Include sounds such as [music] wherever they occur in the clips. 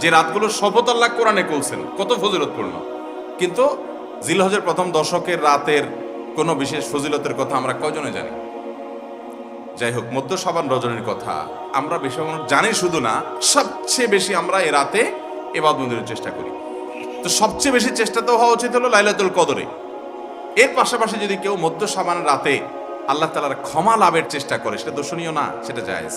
যে রাতগুলো শপথ আল্লাহ কোরআনে কলছেন কত ফজিলতপূর্ণ। কিন্তু জিলহজের প্রথম দশকের রাতের কোনো বিশেষ ফজিলতের কথা আমরা কজনে জানি? যাই হোক, মধ্য সাবান রজনীর কথা, আমরা বেশি জানি শুধু না, সবচেয়ে বেশি আমরা এ রাতে এবাদ মন্দিরের চেষ্টা করি। তো সবচেয়ে বেশি চেষ্টা তো হওয়া উচিত হলো লাইলাতুল কদরে। এর পাশাপাশি যদি কেউ মধ্য সাবান রাতে আল্লাহ তালার ক্ষমা লাভের চেষ্টা করে, সেটা দর্শনীয় না, সেটা জায়েজ।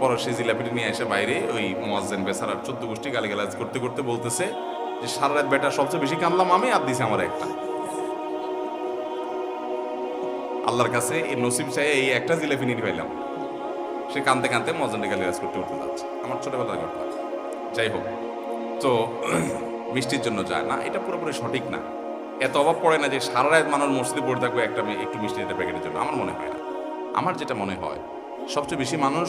পরে সে জিলাপিটি নিয়ে এসে বাইরে ওই মোয়াজ্জেন বেসারার চোদ্দ গোষ্ঠী গালিগালাজ করতে করতে বলতেছে যে, সারা রাত বেটা সবচেয়ে বেশি কামলাম আমি আর দিছে আমার একটা। আল্লাহর কাছে এই নসিব চাই এই একটা জিলাপি নিয়ে পাইলাম। সে কানতে কানতে মজান্ডে গালিগালাজ করতে করতে যাচ্ছে। আমার ছোটবেলার ঘটনা। যাই হোক, তো [clears throat] মিষ্টির জন্য যায় না, এটা পুরোপুরি সঠিক না। এত অভাব পড়ে না যে সারা রাত মানুষ মসজিদে পড়ে থাকবে একটা একটু মিষ্টি একটা প্যাকেটের জন্য। আমার মনে হয় না। আমার যেটা মনে হয়, সবচেয়ে বেশি মানুষ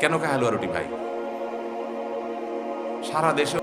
কেন খায় হালুয়া রুটি ভাই? সারা দেশে